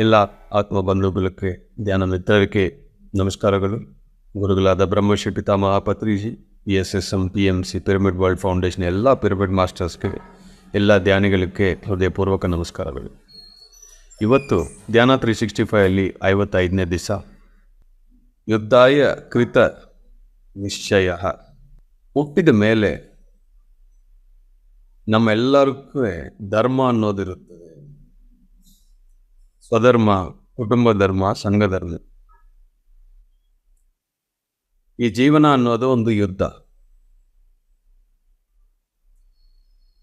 ಎಲ್ಲ ಆತ್ಮ ಬಂಧುಗಳಿಗೆ ಧ್ಯಾನ ಮಿತ್ರರಿಗೆ ನಮಸ್ಕಾರಗಳು. ಗುರುಗಳಾದ ಬ್ರಹ್ಮಶ್ರೀ ಪಿತಾಮಹ Patriji S S M P M C pyramid world foundation ಎಲ್ಲ ಪಿರಮಿಡ್ ಮಾಸ್ಟರ್ಸ್ಗೆ ಎಲ್ಲ ಧ್ಯಾನಿಗಳಿಗೆ ಹೃದಯಪೂರ್ವಕ ನಮಸ್ಕಾರಗಳು. ಇವತ್ತು ಧ್ಯಾನ ತ್ರೀ ಸಿಕ್ಸ್ಟಿ ಫೈವಲ್ಲಿ ಐವತ್ತೈದನೇ ದಿವಸ ಯುದ್ಧಾಯ ಕೃತ ನಿಶ್ಚಯ. ಹುಟ್ಟಿದ ಮೇಲೆ ನಮ್ಮೆಲ್ಲರಿಗೂ ಧರ್ಮ ಅನ್ನೋದಿರುತ್ತದೆ. ಸ್ವಧರ್ಮ, ಕುಟುಂಬ ಧರ್ಮ, ಸಂಘ ಧರ್ಮ. ಈ ಜೀವನ ಅನ್ನೋದು ಒಂದು ಯುದ್ಧ.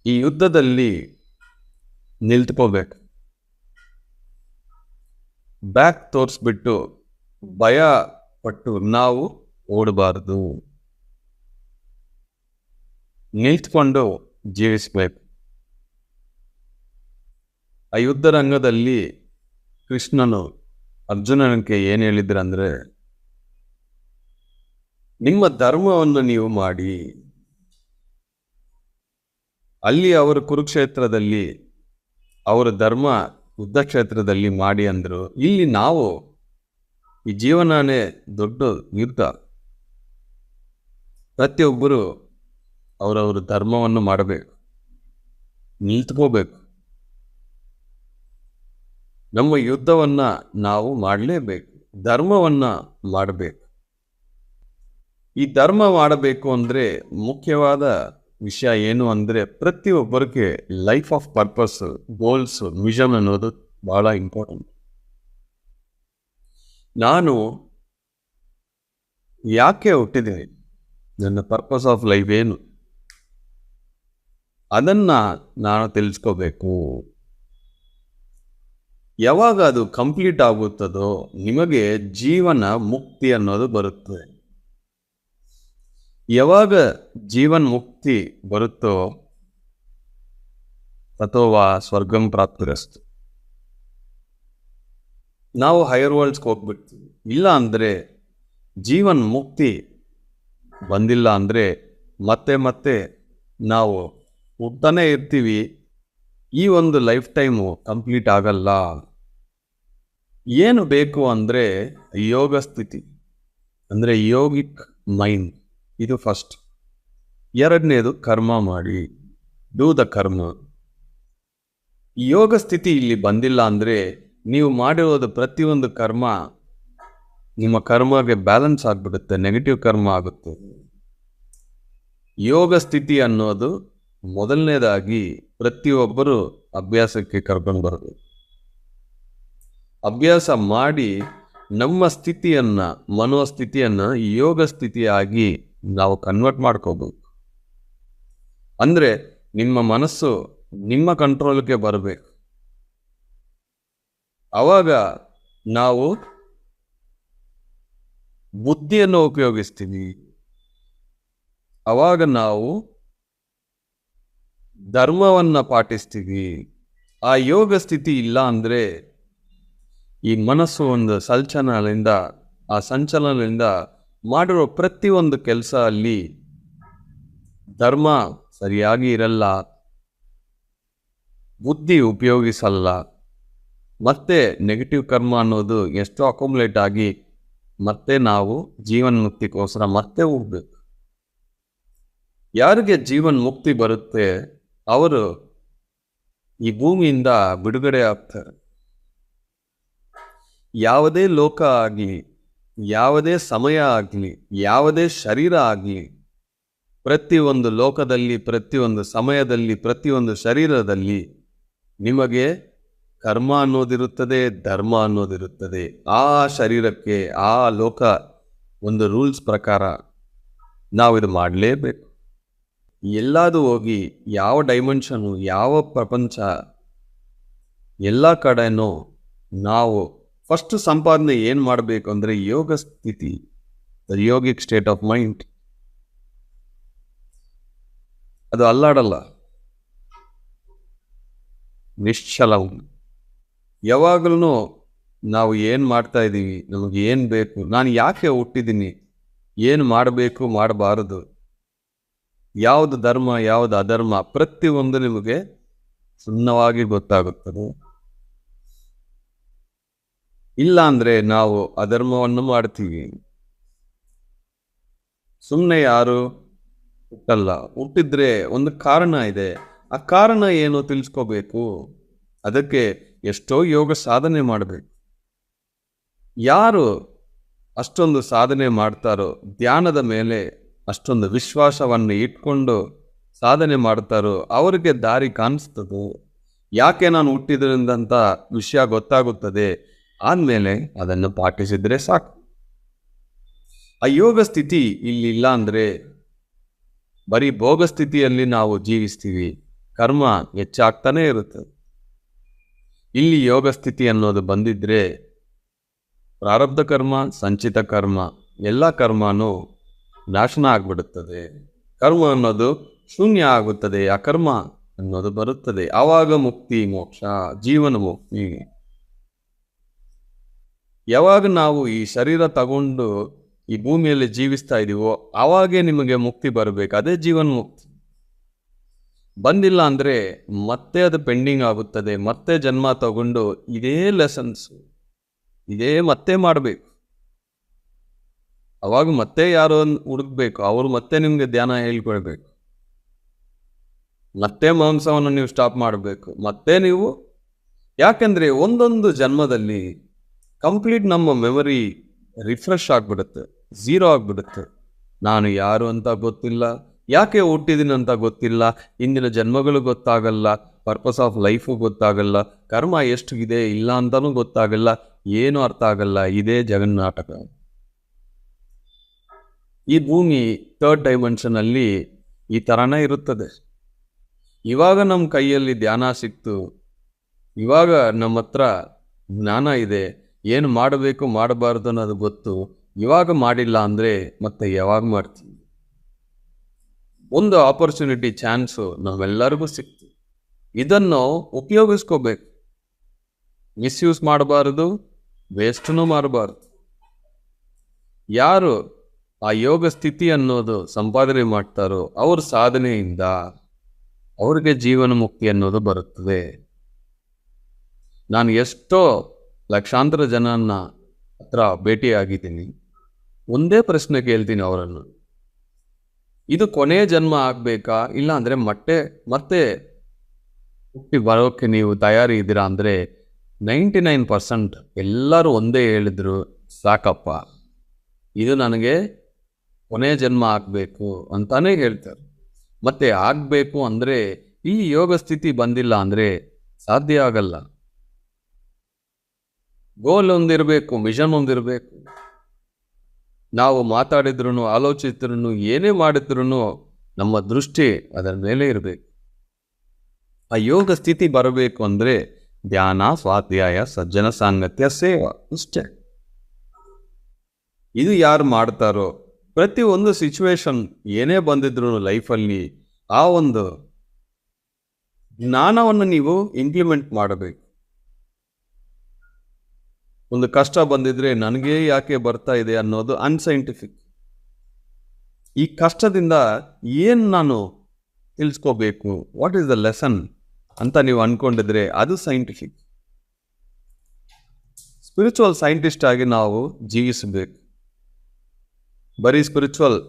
ಈ ಯುದ್ಧದಲ್ಲಿ ನಿಲ್ತ್ಕೋಬೇಕು. ಬ್ಯಾಕ್ ತೋರಿಸ್ಬಿಟ್ಟು ಭಯ ಪಟ್ಟು ನಾವು ಓಡಬಾರದು. ನಿಲ್ತ್ಕೊಂಡು ಜೀವಿಸ್ಬೇಕು. ಆ ಯುದ್ಧ ರಂಗದಲ್ಲಿ ಕೃಷ್ಣನು ಅರ್ಜುನನಿಗೆ ಏನು ಹೇಳಿದ್ರಂದ್ರೆ, ನಿಮ್ಮ ಧರ್ಮವನ್ನು ನೀವು ಮಾಡಿ, ಅಲ್ಲಿ ಅವರು ಕುರುಕ್ಷೇತ್ರದಲ್ಲಿ, ಅವರ ಧರ್ಮ ಯುದ್ಧ ಕ್ಷೇತ್ರದಲ್ಲಿ ಮಾಡಿ ಅಂದರು, ಇಲ್ಲಿ ನಾವು ಈ ಜೀವನನೇ ದೊಡ್ಡ ಯುದ್ಧ. ಪ್ರತಿಯೊಬ್ಬರು ಅವರವರ ಧರ್ಮವನ್ನು ಮಾಡಬೇಕು ನಿಲ್ತ್ಕೋಬೇಕು ನಮ್ಮ ಯುದ್ಧವನ್ನು ನಾವು ಮಾಡಲೇಬೇಕು, ಧರ್ಮವನ್ನು ಮಾಡಬೇಕು. ಈ ಧರ್ಮ ಮಾಡಬೇಕು ಅಂದರೆ ಮುಖ್ಯವಾದ ವಿಷಯ ಏನು ಅಂದರೆ ಪ್ರತಿಯೊಬ್ಬರಿಗೆ life of purpose goals vision ಅನ್ನೋದು ಬಹಳ ಇಂಪಾರ್ಟೆಂಟ್ ನಾನು ಯಾಕೆ ಹುಟ್ಟಿದ್ದೀನಿ? ನನ್ನ ಪರ್ಪಸ್ ಆಫ್ ಲೈಫ್ ಏನು? ಅದನ್ನು ನಾನು ತಿಳಿಸ್ಕೋಬೇಕು. ಯಾವಾಗ ಅದು ಕಂಪ್ಲೀಟ್ ಆಗುತ್ತದೋ ನಿಮಗೆ ಜೀವನ ಮುಕ್ತಿ ಅನ್ನೋದು ಬರುತ್ತದೆ ಯಾವಾಗ ಜೀವನ್ ಮುಕ್ತಿ ಬರುತ್ತೋ ಅಥವಾ ಸ್ವರ್ಗಂ ಪ್ರಾಪ್ತಿರಸ್ತು. ನಾವು ಹೈಯರ್ ವರ್ಲ್ಡ್ಸ್ಗೆ ಹೋಗ್ಬಿಡ್ತೀವಿ. ಇಲ್ಲ ಅಂದರೆ ಜೀವನ್ ಮುಕ್ತಿ ಬಂದಿಲ್ಲ ಅಂದರೆ ಮತ್ತೆ ಮತ್ತೆ ನಾವು ಹುಟ್ಟನೇ ಇರ್ತೀವಿ. ಈ ಒಂದು ಲೈಫ್ ಟೈಮು ಕಂಪ್ಲೀಟ್ ಆಗಲ್ಲ. ಏನು ಬೇಕು ಅಂದರೆ ಯೋಗ ಸ್ಥಿತಿ, ಅಂದರೆ ಯೋಗಿಕ್ ಮೈಂಡ್. ಇದು ಫಸ್ಟ್. ಎರಡನೇದು ಕರ್ಮ ಮಾಡಿ ಡೂ ದ ಕರ್ಮ. ಯೋಗ ಸ್ಥಿತಿ ಇಲ್ಲಿ ಬಂದಿಲ್ಲ ಅಂದರೆ ನೀವು ಮಾಡಿರೋದು ಪ್ರತಿಯೊಂದು ಕರ್ಮ ನಿಮ್ಮ ಕರ್ಮಗೆ ಬ್ಯಾಲೆನ್ಸ್ ಆಗಿಬಿಡುತ್ತೆ ನೆಗೆಟಿವ್ ಕರ್ಮ ಆಗುತ್ತೆ. ಯೋಗ ಸ್ಥಿತಿ ಅನ್ನೋದು ಮೊದಲನೇದಾಗಿ ಪ್ರತಿಯೊಬ್ಬರು ಅಭ್ಯಾಸಕ್ಕೆ ಕರ್ಕೊಂಡು ಬರಬೇಕು ಅಭ್ಯಾಸ ಮಾಡಿ ನಮ್ಮ ಸ್ಥಿತಿಯನ್ನ, ಮನೋಸ್ಥಿತಿಯನ್ನ ಯೋಗ ಸ್ಥಿತಿಯಾಗಿ ನಾವು ಕನ್ವರ್ಟ್ ಮಾಡ್ಕೋಬೇಕು. ಅಂದ್ರೆ ನಿಮ್ಮ ಮನಸ್ಸು ನಿಮ್ಮ ಕಂಟ್ರೋಲ್ಗೆ ಬರಬೇಕು. ಅವಾಗ ನಾವು ಬುದ್ಧಿಯನ್ನು ಉಪಯೋಗಿಸ್ತೀವಿ. ಅವಾಗ ನಾವು ಧರ್ಮವನ್ನ ಪಾಟಿಸ್ತೀವಿ. ಆ ಯೋಗ ಸ್ಥಿತಿ ಇಲ್ಲ ಅಂದ್ರೆ ಈ ಮನಸ್ಸು ಒಂದು ಸಂಚಲನದಿಂದ, ಆ ಸಂಚಲನದಿಂದ ಮಾಡಿರೋ ಪ್ರತಿಯೊಂದು ಕೆಲಸ ಅಲ್ಲಿ ಧರ್ಮ ಸರಿಯಾಗಿ ಇರಲ್ಲ, ಬುದ್ಧಿ ಉಪಯೋಗಿಸಲ್ಲ, ಮತ್ತೆ ನೆಗೆಟಿವ್ ಕರ್ಮ ಅನ್ನೋದು ಎಷ್ಟೋ ಅಕೊಮುಲೇಟ್ ಆಗಿ ಮತ್ತೆ ನಾವು ಜೀವನ್ ಮುಕ್ತಿಗೋಸ್ಕರ ಮತ್ತೆ ಹೋಗ್ಬೇಕು. ಯಾರಿಗೆ ಜೀವನ್ ಮುಕ್ತಿ ಬರುತ್ತೆ, ಅವರು ಈ ಭೂಮಿಯಿಂದ ಬಿಡುಗಡೆ ಆಗ್ತಾರೆ. ಯಾವುದೇ ಲೋಕ ಆಗಲಿ, ಯಾವುದೇ ಸಮಯ ಆಗಲಿ, ಯಾವುದೇ ಶರೀರ ಆಗಲಿ, ಪ್ರತಿಯೊಂದು ಲೋಕದಲ್ಲಿ, ಪ್ರತಿಯೊಂದು ಸಮಯದಲ್ಲಿ, ಪ್ರತಿಯೊಂದು ಶರೀರದಲ್ಲಿ ನಿಮಗೆ ಕರ್ಮ ಅನ್ನೋದಿರುತ್ತದೆ, ಧರ್ಮ ಅನ್ನೋದಿರುತ್ತದೆ. ಆ ಶರೀರಕ್ಕೆ, ಆ ಲೋಕ ಒಂದು ರೂಲ್ಸ್ ಪ್ರಕಾರ ನಾವು ಇದು ಮಾಡಲೇಬೇಕು. ಎಲ್ಲಾದು ಹೋಗಿ ಯಾವ ಡೈಮೆನ್ಷನು ಯಾವ ಪ್ರಪಂಚ, ಎಲ್ಲ ಕಡೆನೂ ನಾವು ಫಸ್ಟ್ ಸಂಪಾದನೆ ಏನು ಮಾಡಬೇಕು ಅಂದರೆ ಯೋಗ ಸ್ಥಿತಿ the yogic state of mind ಅದು ಅಲ್ಲಾಡಲ್ಲ. ನಿಶ್ಚಲ ಯಾವಾಗಲೂ ನಾವು ಏನು ಮಾಡ್ತಾ ಇದ್ದೀವಿ, ನಮಗೆ ಏನು ಬೇಕು, ನಾನು ಯಾಕೆ ಹುಟ್ಟಿದ್ದೀನಿ, ಏನು ಮಾಡಬೇಕು, ಮಾಡಬಾರದು. ಯಾವುದು ಧರ್ಮ, ಯಾವುದು ಅಧರ್ಮ, ಪ್ರತಿಯೊಂದು ನಿಮಗೆ ಸುನ್ನವಾಗಿ ಗೊತ್ತಾಗುತ್ತದೆ. ಇಲ್ಲ ಅಂದ್ರೆ ನಾವು ಅಧರ್ಮವನ್ನು ಮಾಡ್ತೀವಿ ಸುಮ್ಮನೆ ಯಾರು ಹುಟ್ಟಲ್ಲ. ಹುಟ್ಟಿದ್ರೆ ಒಂದು ಕಾರಣ ಇದೆ. ಆ ಕಾರಣ ಏನು ತಿಳಿಸ್ಕೋಬೇಕು? ಅದಕ್ಕೆ ಎಷ್ಟೋ ಯೋಗ ಸಾಧನೆ ಮಾಡಬೇಕು. ಯಾರು ಅಷ್ಟೊಂದು ಸಾಧನೆ ಮಾಡ್ತಾರೋ, ಧ್ಯಾನದ ಮೇಲೆ ಅಷ್ಟೊಂದು ವಿಶ್ವಾಸವನ್ನು ಇಟ್ಕೊಂಡು ಸಾಧನೆ ಮಾಡ್ತಾರೋ, ಅವರಿಗೆ ದಾರಿ ಕಾಣಿಸ್ತದೆ. ಯಾಕೆ ನಾನು ಹುಟ್ಟಿದ್ರಿಂದಂಥ ವಿಷಯ ಗೊತ್ತಾಗುತ್ತದೆ. ಆದ್ಮೇಲೆ ಅದನ್ನು ಪಾಠಿಸಿದರೆ ಸಾಕು. ಆ ಯೋಗ ಸ್ಥಿತಿ ಇಲ್ಲಿ ಇಲ್ಲ ಅಂದ್ರೆ ಬರೀ ಭೋಗ ಸ್ಥಿತಿಯಲ್ಲಿ ನಾವು ಜೀವಿಸ್ತೀವಿ. ಕರ್ಮ ಹೆಚ್ಚಾಗ್ತಾನೆ ಇರುತ್ತೆ. ಇಲ್ಲಿ ಯೋಗ ಸ್ಥಿತಿ ಅನ್ನೋದು ಬಂದಿದ್ರೆ ಪ್ರಾರಬ್ಧ ಕರ್ಮ, ಸಂಚಿತ ಕರ್ಮ, ಎಲ್ಲ ಕರ್ಮನೂ ನಾಶನ ಆಗ್ಬಿಡುತ್ತದೆ. ಕರ್ಮ ಅನ್ನೋದು ಶೂನ್ಯ ಆಗುತ್ತದೆ. ಅಕರ್ಮ ಅನ್ನೋದು ಬರುತ್ತದೆ. ಆವಾಗ ಮುಕ್ತಿ, ಮೋಕ್ಷ, ಜೀವನ ಮುಕ್ತಿ. ಯಾವಾಗ ನಾವು ಈ ಶರೀರ ತಗೊಂಡು ಈ ಭೂಮಿಯಲ್ಲಿ ಜೀವಿಸ್ತಾ ಇದೀವೋ ಆವಾಗೇ ನಿಮಗೆ ಮುಕ್ತಿ ಬರಬೇಕು. ಅದೇ ಜೀವನ್ ಮುಕ್ತಿ. ಬಂದಿಲ್ಲ ಅಂದ್ರೆ ಮತ್ತೆ ಅದು ಪೆಂಡಿಂಗ್ ಆಗುತ್ತದೆ. ಮತ್ತೆ ಜನ್ಮ ತಗೊಂಡು ಇದೇ ಲೆಸನ್ಸ್ ಇದೇ ಮತ್ತೆ ಮಾಡಬೇಕು. ಅವಾಗ ಮತ್ತೆ ಯಾರೋ ಹುಡುಕ್ಬೇಕು. ಅವರು ಮತ್ತೆ ನಿಮಗೆ ಧ್ಯಾನ ಹೇಳ್ಕೊಳ್ಬೇಕು. ಮತ್ತೆ ಮಾಂಸವನ್ನು ನೀವು ಸ್ಟಾಪ್ ಮಾಡಬೇಕು. ಮತ್ತೆ ನೀವು ಯಾಕೆಂದರೆ ಒಂದೊಂದು ಜನ್ಮದಲ್ಲಿ ಕಂಪ್ಲೀಟ್ ನಮ್ಮ ಮೆಮೊರಿ ರಿಫ್ರೆಶ್ ಆಗಿಬಿಡುತ್ತೆ ಝೀರೋ ಆಗಿಬಿಡುತ್ತೆ. ನಾನು ಯಾರು ಅಂತ ಗೊತ್ತಿಲ್ಲ, ಯಾಕೆ ಹುಟ್ಟಿದ್ದೀನಿ ಅಂತ ಗೊತ್ತಿಲ್ಲ, ಇಂದಿನ ಜನ್ಮಗಳು ಗೊತ್ತಾಗಲ್ಲ ಪರ್ಪಸ್ ಆಫ್ ಲೈಫು ಗೊತ್ತಾಗಲ್ಲ, ಕರ್ಮ ಎಷ್ಟು ಇದೆ, ಇಲ್ಲ ಅಂತಲೂ ಗೊತ್ತಾಗಲ್ಲ, ಏನು ಅರ್ಥ ಆಗಲ್ಲ, ಇದೇ ಜಗನ್ನಾಟಕ. ಈ ಭೂಮಿ ಥರ್ಡ್ ಡೈಮೆನ್ಷನಲ್ಲಿ ಈ ಥರನೇ ಇರುತ್ತದೆ. ಇವಾಗ ನಮ್ಮ ಕೈಯಲ್ಲಿ ಧ್ಯಾನ ಸಿಕ್ತು, ಇವಾಗ ನಮ್ಮ ಹತ್ರ ಜ್ಞಾನ ಇದೆ ಏನು ಮಾಡಬೇಕು, ಮಾಡಬಾರ್ದು ಅನ್ನೋದು ಗೊತ್ತು. ಇವಾಗ ಮಾಡಿಲ್ಲ ಅಂದರೆ ಮತ್ತೆ ಯಾವಾಗ ಮಾಡ್ತೀವಿ? ಒಂದು ಆಪರ್ಚುನಿಟಿ ಚಾನ್ಸು ನಾವೆಲ್ಲರಿಗೂ ಸಿಕ್ತು. ಇದನ್ನು ಉಪಯೋಗಿಸ್ಕೋಬೇಕು. ಮಿಸ್ಯೂಸ್ ಮಾಡಬಾರದು ವೇಸ್ಟನ್ನು ಮಾಡಬಾರ್ದು. ಯಾರು ಆ ಯೋಗ ಸ್ಥಿತಿ ಅನ್ನೋದು ಸಂಪಾದನೆ ಮಾಡ್ತಾರೋ ಅವ್ರ ಸಾಧನೆಯಿಂದ ಅವ್ರಿಗೆ ಜೀವನ ಮುಕ್ತಿ ಅನ್ನೋದು ಬರುತ್ತದೆ. ನಾನು ಎಷ್ಟೋ ಲಕ್ಷಾಂತರ ಜನನ್ನ ಹತ್ರ ಭೇಟಿಯಾಗಿದ್ದೀನಿ. ಒಂದೇ ಪ್ರಶ್ನೆ ಕೇಳ್ತೀನಿ ಅವರನ್ನು. ಇದು ಕೊನೆ ಜನ್ಮ ಆಗಬೇಕಾ? ಇಲ್ಲ ಅಂದ್ರೆ ಮತ್ತೆ ಮತ್ತೆ ಹುಟ್ಟಿ ಬರೋಕ್ಕೆ ನೀವು ತಯಾರಿ ಇದ್ದೀರಾ ಅಂದ್ರೆ ನೈಂಟಿ ನೈನ್ ಪರ್ಸೆಂಟ್ ಎಲ್ಲರೂ ಒಂದೇ ಹೇಳಿದ್ರು, ಸಾಕಪ್ಪ, ಇದು ನನಗೆ ಕೊನೆ ಜನ್ಮ ಆಗಬೇಕು ಅಂತಾನೆ ಹೇಳ್ತಾರೆ. ಮತ್ತೆ ಆಗಬೇಕು ಅಂದರೆ ಈ ಯೋಗ ಸ್ಥಿತಿ ಬಂದಿಲ್ಲ ಅಂದರೆ ಸಾಧ್ಯ ಆಗಲ್ಲ. ಗೋಲ್ ಒಂದಿರಬೇಕು ಮಿಷನ್ ಒಂದಿರಬೇಕು ನಾವು ಮಾತಾಡಿದ್ರು ಆಲೋಚಿಸಿದ್ರು ಏನೇ ಮಾಡಿದ್ರು ನಮ್ಮ ದೃಷ್ಟಿ ಅದರ ಮೇಲೆ ಇರಬೇಕು. ಆ ಯೋಗ ಸ್ಥಿತಿ ಬರಬೇಕು ಅಂದರೆ ಧ್ಯಾನ, ಸ್ವಾಧ್ಯಾಯ, ಸಜ್ಜನ ಸಾಂಗತ್ಯ, ಸೇವಾ ಇಷ್ಟೇ ಇದು ಯಾರು ಮಾಡ್ತಾರೋ, ಪ್ರತಿ ಒಂದು ಸಿಚುವೇಶನ್ ಏನೇ ಬಂದಿದ್ರು ಲೈಫಲ್ಲಿ ಆ ಒಂದು ಜ್ಞಾನವನ್ನು ನೀವು ಇಂಪ್ಲಿಮೆಂಟ್ ಮಾಡಬೇಕು. ಒಂದು ಕಷ್ಟ ಬಂದಿದ್ರೆ ನನಗೆ ಯಾಕೆ ಬರ್ತಾ ಇದೆ ಅನ್ನೋದು ಅನ್ಸೈಂಟಿಫಿಕ್ ಈ ಕಷ್ಟದಿಂದ ಏನು ನಾನು ತಿಳಿಸ್ಕೋಬೇಕು? ವಾಟ್ ಈಸ್ ದ ಲೆಸನ್ ಅಂತ ನೀವು ಅಂದ್ಕೊಂಡಿದ್ರೆ ಅದು ಸೈಂಟಿಫಿಕ್ ಸ್ಪಿರಿಚುವಲ್ ಸೈಂಟಿಸ್ಟ್ ಆಗಿ ನಾವು ಜೀವಿಸಬೇಕು. ಬರೀ ಸ್ಪಿರಿಚುವಲ್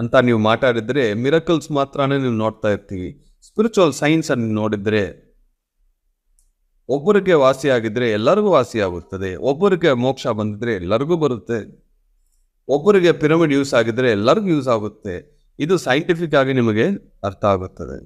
ಅಂತ ನೀವು ಮಾತಾಡಿದರೆ ಮಿರಕಲ್ಸ್ ಮಾತ್ರನೇ ನೀವು ನೋಡ್ತಾ ಇರ್ತೀವಿ. ಸ್ಪಿರಿಚುವಲ್ ಸೈನ್ಸ್ ನೋಡಿದರೆ ನೋಡಿದ್ರೆ ಒಬ್ಬರಿಗೆ ವಾಸಿಯಾಗಿದ್ರೆ ಎಲ್ಲರಿಗೂ ವಾಸಿಯಾಗುತ್ತದೆ. ಒಬ್ಬರಿಗೆ ಮೋಕ್ಷ ಬಂದಿದ್ರೆ ಎಲ್ಲರಿಗೂ ಬರುತ್ತೆ. ಒಬ್ಬರಿಗೆ ಪಿರಮಿಡ್ ಯೂಸ್ ಆಗಿದ್ರೆ ಎಲ್ಲರಿಗೂ ಯೂಸ್ ಆಗುತ್ತೆ. ಇದು ಸೈಂಟಿಫಿಕ್ ಆಗಿ ನಿಮಗೆ ಅರ್ಥ ಆಗುತ್ತದೆ.